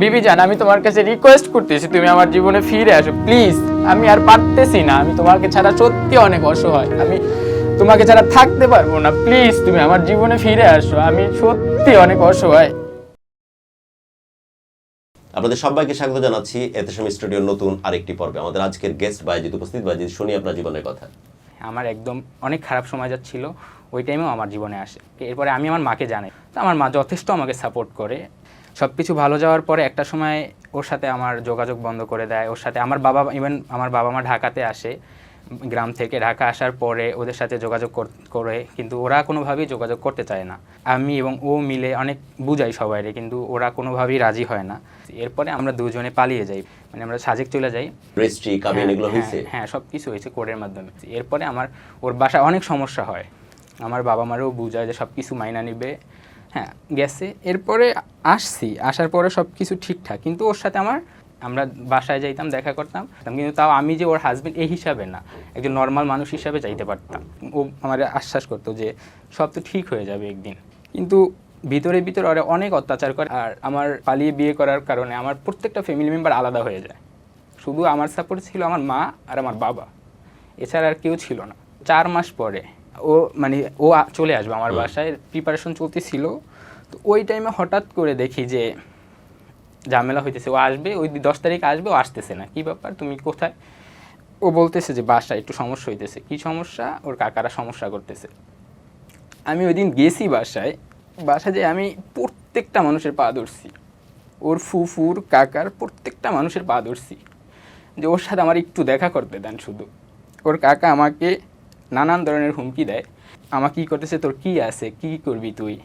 বিবি জান আমি তোমার কাছে রিকোয়েস্ট করতেছি তুমি আমার জীবনে ফিরে আসো। প্লিজ আমি আর পারতেছি না আমি তোমাকে ছাড়া সত্যি অনেক অসহায়। আমি তোমাকে ছাড়া থাকতে পারব না। প্লিজ তুমি আমার জীবনে ফিরে আসো আমি সত্যি অনেক অসহায়। আপনাদের সবাইকে স্বাগত জানাচ্ছি এতেসম স্টুডিওর নতুন আরেকটি পর্বে। আমাদের আজকের গেস্ট বাইজিৎ উপস্থিত বাইজিৎ শুনি আপনার জীবনের কথা। আমার একদম অনেক খারাপ সময় যাচ্ছিল ওই টাইমেও আমার জীবনে আসে। এরপরে আমি আমার মাকে জানাই। তো আমার মা যথেষ্ট আমাকে সাপোর্ট করে। সব কিছু ভালো যাওয়ার পরে একটা সময় ওর সাথে আমার যোগাযোগ বন্ধ করে দেয়। ওর সাথে আমার বাবা ইভেন আমার বাবা মা ঢাকাতে আসে গ্রাম থেকে ঢাকা আসার পরে ওদের সাথে যোগাযোগ করে কিন্তু ওরা কোনোভাবেই যোগাযোগ করতে চায় না। আমি এবং ও মিলে অনেক বুঝাই সবাইরে কিন্তু ওরা কোনোভাবেই রাজি হয় না। এরপরে আমরা দুজনে পালিয়ে যাই মানে আমরা সাজেক চলে যাই। হ্যাঁ, এগুলো হ্যাঁ, হয়েছে? হ্যাঁ সব কিছু হয়েছে কোডের মাধ্যমে। এরপরে আমার ওর বাসায় অনেক সমস্যা হয়। আমার বাবা মারও বুঝায় যে সব কিছু মাইনা নিবে। হ্যাঁ গেছে। এরপরে আসছি। আসার পরে সব কিছু ঠিকঠাক। কিন্তু ওর সাথে আমার আমরা বাসায় যাইতাম দেখা করতাম। কিন্তু তাও আমি যে ওর হাজবেন্ড এই হিসাবে না। একজন নর্মাল মানুষ হিসাবে যাইতে পারতাম। ও আমার আশ্বাস করতো যে সব তো ঠিক হয়ে যাবে একদিন। কিন্তু ভিতরে ভিতরে ওরা অনেক অত্যাচার করে। আর আমার পালিয়ে বিয়ে করার কারণে আমার প্রত্যেকটা ফ্যামিলি মেম্বার আলাদা হয়ে যায়। শুধু আমার সাপোর্ট ছিল আমার মা আর আমার বাবা। এছাড়া আর কেউ ছিল না। চার মাস পরে ও মানে ও চলে আসবে। আমার বাসায় প্রিপারেশন চলতেছিল। তো ওই টাইমে হঠাৎ করে দেখি যে ঝামেলা হইতেছে। ও আসবে, ওই দশ তারিখ আসবে, ও আসতেছে না। কি ব্যাপার? তুমি কোথায়? ও বলতেছে যে বাসায় একটু সমস্যা হইতেছে। কি সমস্যা? ওর কাকারা সমস্যা করতেছে। আমি ওই দিন গেছি বাসায়। বাসায় যে আমি প্রত্যেকটা মানুষের পা ধরছি। ওর ফুফুর, কাকার প্রত্যেকটা মানুষের পা ধরছি। যে ওর সাথে আমার একটু দেখা করতে দেন শুধু। ওর কাকা আমাকে নানান ধরনের হুমকি দেয়। আমাকে কী করতেছে? তোর কি আছে? কি করবি তুই?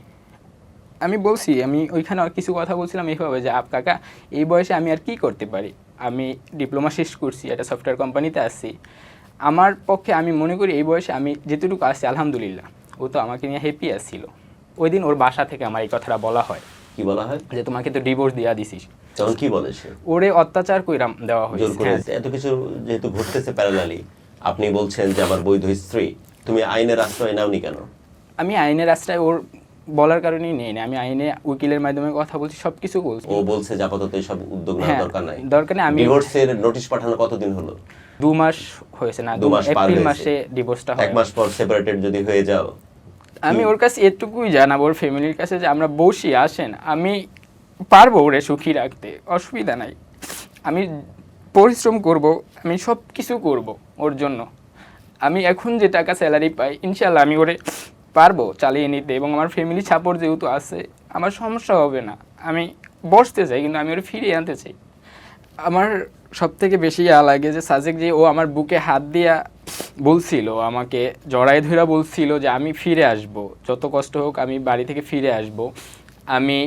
আমি বলছি আমি ওইখানে আর কিছু কথা বলছিলাম এইভাবে যে আপ কাকা এই বয়সে আমি আর কি করতে পারি? আমি ডিপ্লোমা শেষ করছি একটা সফটওয়্যার কোম্পানিতে আসছি আমার পক্ষে আমি মনে করি এই বয়সে আমি যেটুকু আসছি আলহামদুলিল্লাহ। ও তো আমাকে নিয়ে হ্যাপি আসছিল ওই দিন ওর বাসা থেকে আমার এই কথাটা বলা হয়। কি বলা হয়? যে তোমাকে তো ডিভোর্স দিয়া দিছিস তখন কি বলে সে? ওরে অত্যাচার কইরাম দেওয়া হয়েছে। হ্যাঁ। এত কিছু যেহেতু ঘটতেছে প্যারালালি আপনি বলছেন যে আমার বৈধ স্ত্রী তুমি আইনের আশ্রয় নাওনি কেন? আমি আইনের আশ্রয় ওর বলার কারণেই নেই না। আমি আইনে উকিলের মাধ্যমে কথা বলছি সব কিছু বলছি। ও বলছে যে আপাতত এসব উদ্যোগ নেওয়ার হ্যাঁ, দরকার নাই। দরকার নেই, আমি- ডিভোর্সের নোটিশ পাঠানো কতদিন হলো? দু মাস হয়েছে না দু মাস পার এপ্রিল মাসে ডিভোর্সটা এক মাস পর সেপারেটেড যদি হয়ে যাও আমি ওর কাছে এটুকুই জানাব ওর ফ্যামিলির কাছে যে আমরা বসি আসেন। আমি পারব ওরে সুখী রাখতে অসুবিধা নাই। আমি পরিশ্রম করব আমি সব কিছু করব ওর জন্য। আমি এখন যে টাকা স্যালারি পাই ইনশাল্লাহ আমি ওরে পারব চালিয়ে নিতে এবং আমার ফ্যামিলি সাপোর্ট যেহেতু আছে, আমার সমস্যা হবে না। আমি বসতে চাই, কিন্তু আমি ওরে ফিরিয়ে আনতে চাই। আমার সব থেকে বেশি ইয়া লাগে যে সাজেক যে ও আমার বুকে হাত দিয়া বলছিল, আমাকে জড়াই ধরা বলছিল যে আমি ফিরে আসব, যত কষ্ট হোক আমি বাড়ি থেকে ফিরে আসব। আমি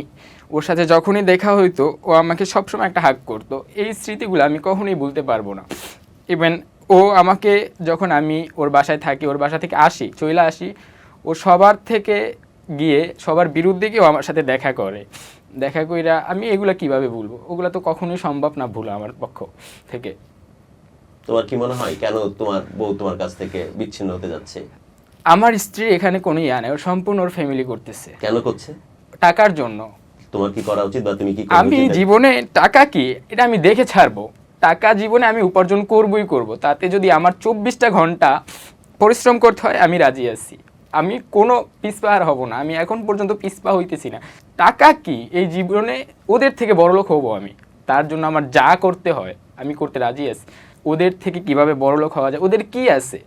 ওর সাথে যখনই দেখা হইতো, ও আমাকে সবসময় একটা হাক করতো। এই স্মৃতিগুলো আমি কখনোই বলতে পারব না। ইভেন ও আমাকে যখন আমি ওর বাসায় থাকি, ওর বাসা থেকে আসি, চইলা আসি ও সবার থেকে গিয়ে সবার বিরুদ্ধে গিয়েও আমার সাথে দেখা করে। দেখা কইরা আমি এগুলা কীভাবে ভুলবো? ওগুলা তো কখনোই সম্ভব না ভুলা আমার পক্ষ থেকে। তোমার কি মনে হয় কেন তোমার বউ তোমার কাছ থেকে বিচ্ছিন্ন হতে যাচ্ছে? আমার স্ত্রী এখানে কোনো ইয়া নেই ও সম্পূর্ণ ওর ফ্যামিলি করতেছে। কেন করছে? টাকার জন্য। তোমার কি করা উচিত বা তুমি কি আমি জীবনে টাকা কি? এটা আমি দেখে ছাড়বো। টাকা জীবনে আমি উপার্জন করবই করব। তাতে যদি আমার চব্বিশটা ঘণ্টা পরিশ্রম করতে হয় আমি রাজি আছি। আমি কোনো পিসপাহার হব না, আমি এখন পর্যন্ত পিসপা হইতেছি না। টাকা কি? এই জীবনে ওদের থেকে বড়লোক হব আমি। তার জন্য আমার যা করতে হয়, আমি করতে রাজি আছি। ওদের থেকে কীভাবে বড়লোক হওয়া যায়? ওদের কি আছে?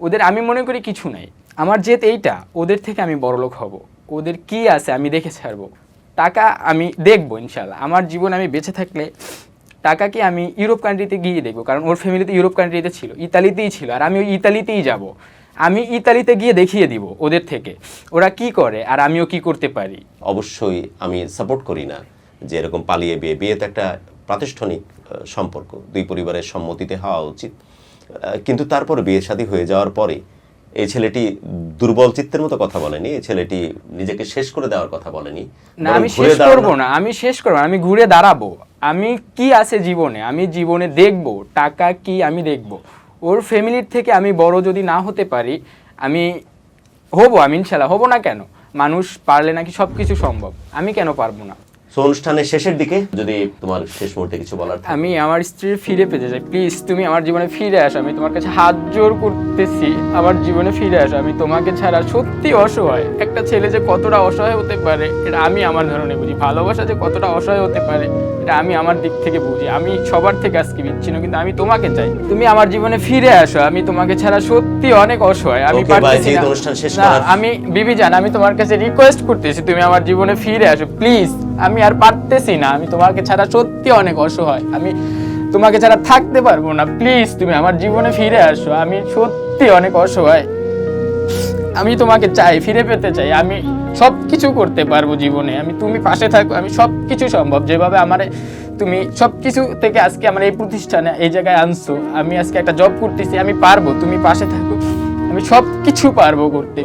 ওদের আমি মনে করি কিছু নাই। আমার জেদ এইটা, ওদের থেকে আমি বড়লোক হব। ওদের কি আছে আমি দেখে ছাড়বো। টাকা আমি দেখব ইনশাল্লাহ আমার জীবন আমি বেঁচে থাকলে টাকাকে আমি ইউরোপ কান্ট্রিতে গিয়ে দেখব। কারণ ওর ফ্যামিলিতে ইউরোপ কান্ট্রিতে ছিল, ইতালিতেই ছিল। আর আমি ওই ইতালিতেই যাব। আমি ইতালিতে গিয়ে দেখিয়ে দিব ওদের থেকে। ওরা কি করে আর আমিও কি করতে পারি? অবশ্যই আমি সাপোর্ট করি না যে এরকম পালিয়ে বিয়ে বিয়ে তো একটা প্রাতিষ্ঠানিক সম্পর্ক। দুই পরিবারের সম্মতিতে হওয়া উচিত। কিন্তু তারপর বিয়ে শাদী হয়ে যাওয়ার পরে এই ছেলেটি দুর্বল চিত্তের মতো কথা বলেনি এই ছেলেটি নিজেকে শেষ করে দেওয়ার কথা বলেনি। না আমি শেষ করব না আমি শেষ করব আমি ঘুরে দাঁড়াবো। আমি কি আছে জীবনে? আমি জীবনে দেখব টাকা কি আমি দেখব? ওর ফ্যামিলির থেকে আমি বড় যদি না হতে পারি, আমি হব, আমি ইনশাল্লাহ হব না কেন? মানুষ পারলে নাকি সব কিছু সম্ভব। আমি কেন পারব না? সো অনুষ্ঠানের শেষের দিকে যদি তোমার শেষ মুহূর্তে কিছু বলার আমি আমার স্ত্রীর ফিরে পেতে চাই। প্লিজ তুমি আমার জীবনে ফিরে আসো। আমি তোমার কাছে হাত জোর করতেছি। আমার জীবনে ফিরে আসো। আমি তোমাকে ছাড়া সত্যি অসহায়। একটা ছেলে যে কতটা অসহায় হতে পারে এটা আমি আমার ধরনে বুঝি। ভালোবাসা যে কতটা অসহায় হতে পারে এটা আমি আমার দিক থেকে বুঝি। আমি সবার থেকে আজকে বিচ্ছিন্ন কিন্তু আমি তোমাকে চাই। তুমি আমার জীবনে ফিরে আসো। আমি তোমাকে ছাড়া সত্যি অনেক অসহায়। আমি পারতেছি না। আমি বিবি জান আমি তোমার কাছে রিকোয়েস্ট করতেছি। তুমি আমার জীবনে ফিরে আসো। প্লিজ আমি আর পারতেছি না আমি তোমাকে ছাড়া সত্যি অনেক অসহায় আমি তোমাকে ছাড়া থাকতে পারব না প্লিজ তুমি আমার জীবনে ফিরে আসো আমি সত্যি অনেক অসহায় আমি তোমাকে চাই ফিরে পেতে চাই আমি সব কিছু করতে পারব জীবনে আমি তুমি পাশে থাকো আমি সব কিছু সম্ভব যেভাবে আমার তুমি সব কিছু থেকে আজকে আমার এই প্রতিষ্ঠানে এই জায়গায় আনছো আমি আজকে একটা জব করতেছি আমি পারব তুমি পাশে থাকো আমি সব কিছু পারব করতে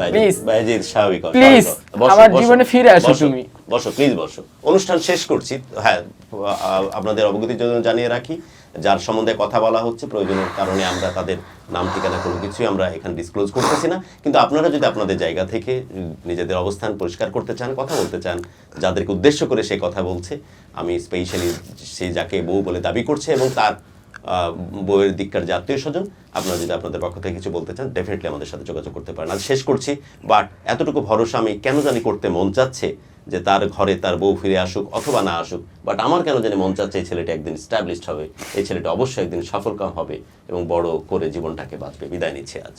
প্লিজ। বসো, আমার জীবনে ফিরে আসো তুমি। বসো প্লিজ বসো। অনুষ্ঠান শেষ করছি। হ্যাঁ আপনাদের অবগতির জন্য জানিয়ে রাখি যার সম্বন্ধে কথা বলা হচ্ছে প্রয়োজনের কারণে আমরা তাদের নাম ঠিকানা কোনো কিছুই আমরা এখানে ডিসক্লোজ করতেছি না। কিন্তু আপনারা যদি আপনাদের জায়গা থেকে নিজেদের অবস্থান পরিষ্কার করতে চান কথা বলতে চান যাদেরকে উদ্দেশ্য করে সে কথা বলছে আমি স্পেশালি সেই যাকে বউ বলে দাবি করছে এবং তার আহ, বউয়ের দিককার যে আত্মীয় স্বজন আপনারা যদি আপনাদের পক্ষ থেকে কিছু বলতে চান ডেফিনেটলি আমাদের সাথে যোগাযোগ করতে পারেন। আজ শেষ করছি বাট এতটুকু ভরসা আমি কেন জানি করতে মন চাচ্ছে যে তার ঘরে তার বউ ফিরে আসুক অথবা না আসুক বাট আমার কেন জানি মন চাচ্ছে এই ছেলেটা একদিন স্ট্যাবলিশড হবে, এই ছেলেটা অবশ্যই একদিন সফলকাম হবে এবং বড় করে জীবনটাকে বাঁচবে। বিদায় নিচ্ছে আজ।